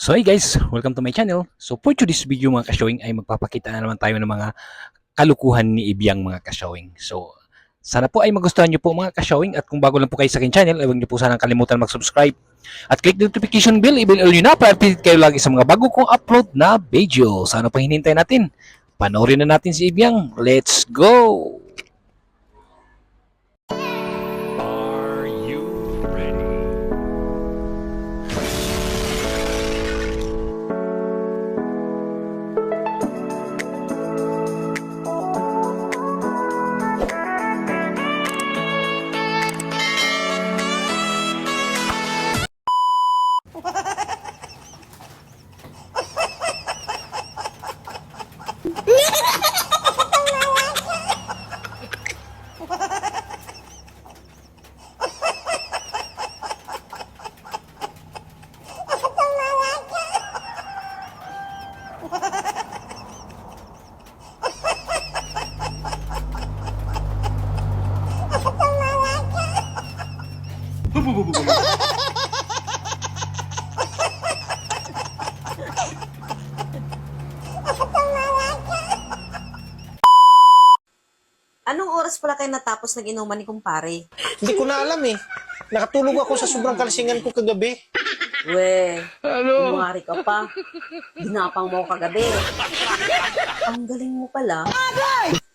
So hey guys, welcome to my channel. So for today's video mga ka-showing ay magpapakita na naman tayo ng mga kalukuhan ni Ibiyang mga ka-showing. So sana po ay magustuhan nyo po mga ka-showing at kung bago lang po kayo sa akin channel, ay huwag nyo po sanang kalimutan mag-subscribe at click the notification bell, i-bell nyo na para update kayo lagi sa mga bago kong upload na video. Sana pa hinintay natin. Panoorin na natin si Ibiyang. Let's go! Anong oras pala kayo natapos nag inuman ni kumpare? Hindi ko na alam eh. Nakatulog ako sa sobrang kalasingan ko kagabi. We, ano? Kumari ka pa. Ginapang mo kagabi. Ang galing mo pala.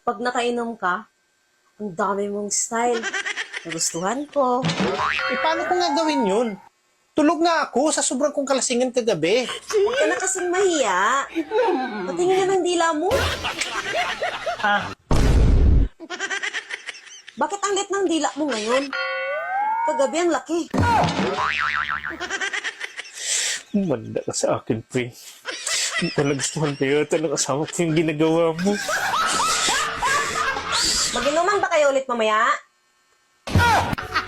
Pag nakainom ka, ang dami mong style. Nagustuhan ko. Eh, paano ko nga gawin yun? Tulog nga ako sa sobrang kong kalasingan kagabi. Huwag ka na kasing mahiya. Patingin nga ng dila mo. Bakit ang lit ng dila mo ngayon? Kagabi ang laki. Manda ka sa akin, pre. Hindi ko nagustuhan pa yata ng asawa ko yung ginagawa mo. Mag-inuman ba kayo ulit mamaya?